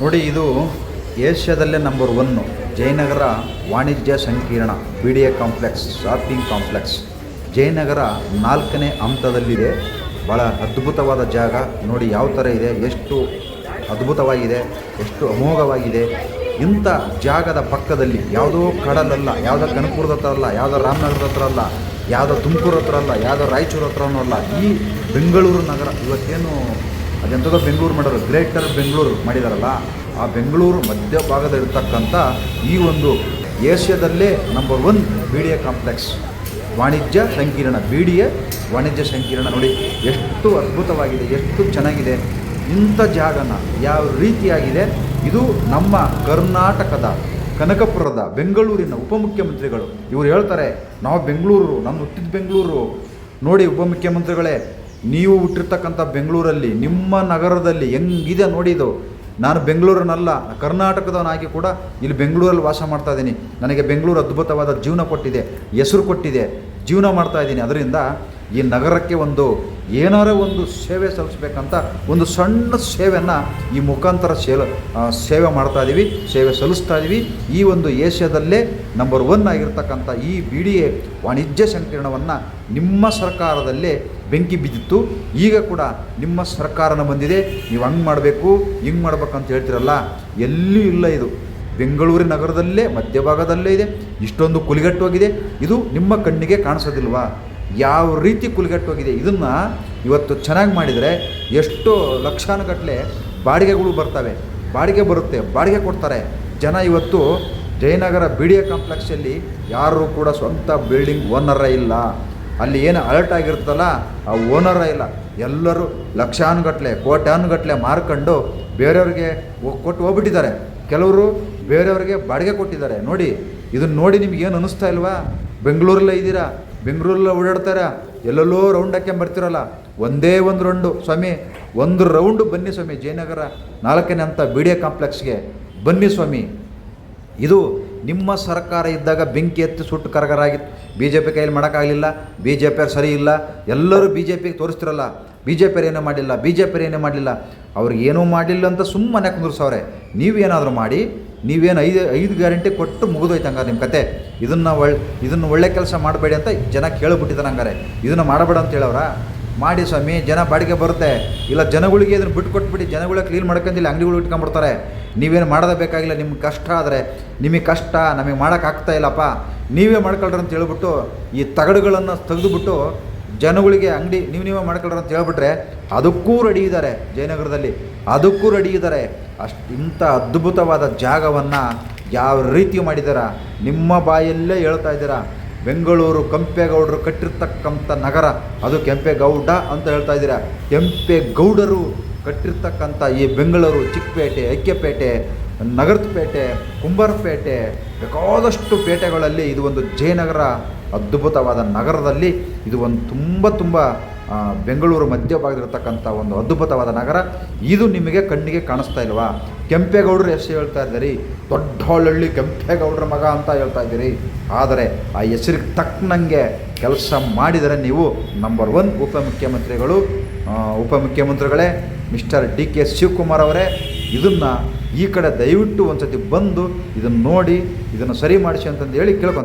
ನೋಡಿ, ಇದು ಏಷ್ಯಾದಲ್ಲೇ number one Jayanagar ವಾಣಿಜ್ಯ ಸಂಕೀರ್ಣ B D A complex, shopping complex. Jayanagar ನಾಲ್ಕನೇ ಹಂತದಲ್ಲಿದೆ. ಭಾಳ ಅದ್ಭುತವಾದ ಜಾಗ. ನೋಡಿ, ಯಾವ ಥರ ಇದೆ? ಎಷ್ಟು ಅದ್ಭುತವಾಗಿದೆ? ಎಷ್ಟು ಅಮೋಘವಾಗಿದೆ? ಇಂಥ ಜಾಗದ ಪಕ್ಕದಲ್ಲಿ ಯಾವುದೋ ಕಡಲಲ್ಲ ಯಾವುದೋ ಕನಕಪುರದ ಹತ್ರ ಅಲ್ಲ, ಯಾವುದೋ ರಾಮನಗರದ ಹತ್ರ ಅಲ್ಲ, ಯಾವುದೋ ತುಮಕೂರು ಹತ್ರ ಅಲ್ಲ, ಯಾವುದೋ ರಾಯಚೂರು ಹತ್ರನೂ ಅಲ್ಲ, ಈ ಬೆಂಗಳೂರು ನಗರ ಇವತ್ತೇನು ಅದೆಂಥದೋ ಬೆಂಗಳೂರು ಮಾಡೋರು ಗ್ರೇಟರ್ ಬೆಂಗಳೂರು ಮಾಡಿದಾರಲ್ಲ, ಆ ಬೆಂಗಳೂರು ಮಧ್ಯ ಭಾಗದಲ್ಲಿರ್ತಕ್ಕಂಥ ಈ ಒಂದು ಏಷ್ಯಾದಲ್ಲೇ number one B D A complex ವಾಣಿಜ್ಯ ಸಂಕೀರ್ಣ ಬಿ ಡಿ ಎ ವಾಣಿಜ್ಯ ಸಂಕೀರ್ಣ ನೋಡಿ. ಎಷ್ಟು ಅದ್ಭುತವಾಗಿದೆ, ಎಷ್ಟು ಚೆನ್ನಾಗಿದೆ. ಇಂಥ ಜಾಗನ ಯಾವ ರೀತಿಯಾಗಿದೆ? ಇದು ನಮ್ಮ ಕರ್ನಾಟಕದ ಕನಕಪುರದ ಬೆಂಗಳೂರಿನ ಉಪಮುಖ್ಯಮಂತ್ರಿಗಳು. ಇವರು ಹೇಳ್ತಾರೆ, ನಾವು ಬೆಂಗಳೂರು ನಮ್ಮ ಹುಟ್ಟಿದ ಬೆಂಗಳೂರು. ನೋಡಿ ಉಪಮುಖ್ಯಮಂತ್ರಿಗಳೇ ನೀವು ಹುಟ್ಟಿರ್ತಕ್ಕಂಥ ಬೆಂಗಳೂರಲ್ಲಿ, ನಿಮ್ಮ ನಗರದಲ್ಲಿ ಹೆಂಗಿದೆ ನೋಡಿ ಇದು. ನಾನು ಬೆಂಗಳೂರಿನಲ್ಲ, ಕರ್ನಾಟಕದವನಾಗಿ ಕೂಡ ಇಲ್ಲಿ ಬೆಂಗಳೂರಲ್ಲಿ ವಾಸ ಮಾಡ್ತಾ ಇದ್ದೀನಿ. ನನಗೆ ಬೆಂಗಳೂರು ಅದ್ಭುತವಾದ ಜೀವನ ಕೊಟ್ಟಿದೆ, ಹೆಸರು ಕೊಟ್ಟಿದೆ, ಜೀವನ ಮಾಡ್ತಾ ಇದ್ದೀನಿ. ಅದರಿಂದ ಈ ನಗರಕ್ಕೆ ಒಂದು ಏನಾರ ಒಂದು ಸೇವೆ ಸಲ್ಲಿಸ್ಬೇಕಂತ ಒಂದು ಸಣ್ಣ ಸೇವೆಯನ್ನು ಈ ಮುಖಾಂತರ ಸೇಲ ಸೇವೆ ಮಾಡ್ತಾ ಇದ್ದೀವಿ ಸೇವೆ ಸಲ್ಲಿಸ್ತಾ ಇದ್ದೀವಿ ಈ ಒಂದು ಏಷ್ಯಾದಲ್ಲೇ ನಂಬರ್ ಒನ್ ಆಗಿರ್ತಕ್ಕಂಥ ಈ ಬಿ ಡಿ ಎ ವಾಣಿಜ್ಯ ಸಂಕೀರ್ಣವನ್ನು ನಿಮ್ಮ ಸರ್ಕಾರದಲ್ಲೇ ಬೆಂಕಿ ಬಿದ್ದಿತ್ತು. ಈಗ ಕೂಡ ನಿಮ್ಮ ಸರ್ಕಾರನ ಬಂದಿದೆ. ನೀವು ಹಂಗೆ ಮಾಡಬೇಕು, ಹಿಂಗೆ ಮಾಡ್ಬೇಕಂತ ಹೇಳ್ತಿರಲ್ಲ. ಎಲ್ಲೂ ಇಲ್ಲ ಇದು. ಬೆಂಗಳೂರು ನಗರದಲ್ಲೇ, ಮಧ್ಯಭಾಗದಲ್ಲೇ ಇದೆ. ಇಷ್ಟೊಂದು ಕುಲಿಗಟ್ಟೋಗಿದೆ. ಇದು ನಿಮ್ಮ ಕಣ್ಣಿಗೆ ಕಾಣಿಸೋದಿಲ್ವಾ? ಯಾವ ರೀತಿ ಕುಲಿಗಟ್ಟೋಗಿದೆ? ಇದನ್ನು ಇವತ್ತು ಚೆನ್ನಾಗಿ ಮಾಡಿದರೆ ಎಷ್ಟು ಲಕ್ಷಾನುಗಟ್ಟಲೆ ಬಾಡಿಗೆಗಳು ಬರ್ತವೆ. ಬಾಡಿಗೆ ಬರುತ್ತೆ. ಬಾಡಿಗೆ ಕೊಡ್ತಾರೆ. ಜನ ಇವತ್ತು ಜಯನಗರ ಬಿ ಡಿ ಎ ಕಾಂಪ್ಲೆಕ್ಸಲ್ಲಿ ಯಾರೂ ಕೂಡ ಸ್ವಂತ ಬಿಲ್ಡಿಂಗ್ ಓನರೇ ಇಲ್ಲ. ಅಲ್ಲಿ ಏನು ಅಲರ್ಟ್ ಆಗಿರ್ತಲ್ಲ ಆ ಓನರ ಇಲ್ಲ. ಎಲ್ಲರೂ ಲಕ್ಷಾನುಗಟ್ಟಲೆ ಕೋಟ್ಯಾನುಗಟ್ಟಲೆ ಮಾರ್ಕೊಂಡು ಬೇರೆಯವ್ರಿಗೆ ಕೊಟ್ಟು ಹೋಗ್ಬಿಟ್ಟಿದ್ದಾರೆ. ಕೆಲವರು ಬೇರೆಯವ್ರಿಗೆ ಬಾಡಿಗೆ ಕೊಟ್ಟಿದ್ದಾರೆ. ನೋಡಿ ಇದನ್ನ ನೋಡಿ ನಿಮ್ಗೆ ಏನು ಅನ್ನಿಸ್ತಾ ಇಲ್ವಾ? ಬೆಂಗಳೂರಲ್ಲೇ ಇದ್ದೀರಾ? ಬೆಂಗಳೂರಲ್ಲೇ ಓಡಾಡ್ತಾರ? ಎಲ್ಲೆಲ್ಲೋ ರೌಂಡ್ ಹಾಕ್ಯಂಡ್ ಬರ್ತಿರಲ್ಲ? ಒಂದೇ ಒಂದು ರೌಂಡು ಸ್ವಾಮಿ. ಒಂದು ರೌಂಡು ಬನ್ನಿ ಸ್ವಾಮಿ, ಜಯನಗರ ನಾಲ್ಕನೇ ಅಂತ ಬಿ ಡಿ ಎ ಕಾಂಪ್ಲೆಕ್ಸ್ಗೆ ಬನ್ನಿ ಸ್ವಾಮಿ. ಇದು ನಿಮ್ಮ ಸರ್ಕಾರ ಇದ್ದಾಗ ಬೆಂಕಿ ಎತ್ತಿ ಸುಟ್ಟು ಕರಗರಾಗಿತ್ತು. ಬಿ ಜೆ ಪಿ ಕೈಯಲ್ಲಿ ಮಾಡೋಕ್ಕಾಗಲಿಲ್ಲ ಬಿ ಜೆ ಪಿಯವ್ರು ಸರಿ ಇಲ್ಲ, ಎಲ್ಲರೂ ಬಿ ಜೆ ಪಿಗೆ ತೋರಿಸ್ತಿರಲ್ಲ ಬಿ ಜೆ ಪಿಯವ್ರು ಏನೂ ಮಾಡಿಲ್ಲ ಬಿ ಜೆ ಪಿಯರ್ ಏನೂ ಮಾಡಲಿಲ್ಲ ಅವ್ರಿಗೆ ಏನೂ ಮಾಡಲಿಲ್ಲ ಅಂತ ಸುಮ್ಮನೆ ಕುಂದ್ರಸವ್ರೆ. ನೀವೇನಾದರೂ ಮಾಡಿ, ನೀವೇನು ಐದು ಐದು ಗ್ಯಾರಂಟಿ ಕೊಟ್ಟು ಮುಗಿದೋಯ್ತು ಹಂಗಾರೆ ನಿಮ್ಮ ಕತೆ. ಇದನ್ನು ಒಳ್ಳೆ ಇದನ್ನು ಒಳ್ಳೆ ಕೆಲಸ ಮಾಡಬೇಡಿ ಅಂತ ಜನ ಕೇಳಿಬಿಟ್ಟಿದ್ದಾರೆ ಹಂಗಾರೆ. ಇದನ್ನು ಮಾಡಬೇಡ ಅಂತ ಹೇಳವ್ರ? ಮಾಡಿ ಸ್ವಾಮಿ, ಜನ ಬಾಡಿಗೆ ಬರುತ್ತೆ. ಇಲ್ಲ ಜನಗಳಿಗೆ ಇದನ್ನು ಬಿಟ್ಟು ಕೊಟ್ಬಿಟ್ಟು ಜನಗಳ ಕ್ಲೀನ್ ಮಾಡ್ಕೊಂಡಿಲ್ಲ, ಅಂಗಡಿಗಳು ಇಟ್ಕೊಂಡ್ಬಿಡ್ತಾರೆ. ನೀವೇನು ಮಾಡೋದೇ ಬೇಕಾಗಿಲ್ಲ, ನಿಮ್ಗೆ ಕಷ್ಟ ಆದರೆ, ನಿಮಗೆ ಕಷ್ಟ ನಮಗೆ ಮಾಡೋಕ್ಕಾಗ್ತಾ ಇಲ್ಲಪ್ಪ, ನೀವೇ ಮಾಡ್ಕೊಳ್ರಿ ಅಂತ ಹೇಳ್ಬಿಟ್ಟು ಈ ತಗಡುಗಳನ್ನು ತೆಗೆದುಬಿಟ್ಟು ಜನಗಳಿಗೆ ಅಂಗಡಿ ನೀವು ನೀವೇ ಮಾಡ್ಕೊಳ್ರಿ ಅಂತ ಹೇಳ್ಬಿಟ್ರೆ ಅದಕ್ಕೂ ರೆಡಿ ಇದ್ದಾರೆ ಜಯನಗರದಲ್ಲಿ, ಅದಕ್ಕೂ ರೆಡಿ ಇದ್ದಾರೆ. ಅಷ್ಟು ಇಂಥ ಅದ್ಭುತವಾದ ಜಾಗವನ್ನು ಯಾವ ರೀತಿ ಮಾಡಿದಾರ ನಿಮ್ಮ ಬಾಯಲ್ಲೇ ಹೇಳ್ತಾ ಇದ್ದೀರಾ, ಬೆಂಗಳೂರು ಕೆಂಪೇಗೌಡರು ಕಟ್ಟಿರ್ತಕ್ಕಂಥ ನಗರ, ಅದು ಕೆಂಪೇಗೌಡ ಅಂತ ಹೇಳ್ತಾ ಇದ್ದೀರಾ. ಕೆಂಪೇಗೌಡರು ಕಟ್ಟಿರ್ತಕ್ಕಂಥ ಈ ಬೆಂಗಳೂರು ಚಿಕ್ಕಪೇಟೆ, ಐಕ್ಯಪೇಟೆ, ನಗರಪೇಟೆ, ಕುಂಬಾರಪೇಟೆ ಬೇಕಾದಷ್ಟು ಪೇಟೆಗಳಲ್ಲಿ ಇದು ಒಂದು ಜಯನಗರ ಅದ್ಭುತವಾದ ನಗರದಲ್ಲಿ ಇದು ಒಂದು ತುಂಬ ತುಂಬ ಬೆಂಗಳೂರು ಮಧ್ಯಭಾಗದಲ್ಲಿರ್ತಕ್ಕಂಥ ಒಂದು ಅದ್ಭುತವಾದ ನಗರ. ಇದು ನಿಮಗೆ ಕಣ್ಣಿಗೆ ಕಾಣಿಸ್ತಾ ಇಲ್ವಾ? ಕೆಂಪೇಗೌಡರು ಹೆಸರು ಹೇಳ್ತಾ ಇದ್ದೀರಿ? ದೊಡ್ಡ ದೊಡ್ಡಹಳ್ಳಿ ಕೆಂಪೇಗೌಡರ ಮಗ ಅಂತ ಹೇಳ್ತಾ ಇದ್ದೀರಿ. ಆದರೆ ಆ ಹೆಸರಿಗೆ ತಕ್ಕನಂಗೆ ಕೆಲಸ ಮಾಡಿದರೆ ನೀವು ನಂಬರ್ ಒನ್ ಉಪಮುಖ್ಯಮಂತ್ರಿಗಳು. ಉಪಮುಖ್ಯಮಂತ್ರಿಗಳೇ ಮಿಸ್ಟರ್ ಡಿ ಕೆ ಶಿವಕುಮಾರ್ ಅವರೇ, ಇದನ್ನು ಈ ಕಡೆ ದಯವಿಟ್ಟು ಒಂದು ಸತಿ ಬಂದು ಇದನ್ನು ನೋಡಿ, ಇದನ್ನು ಸರಿ ಮಾಡಿಸಿ ಅಂತಂದು ಹೇಳಿ ಕೇಳ್ಕೊಂಡು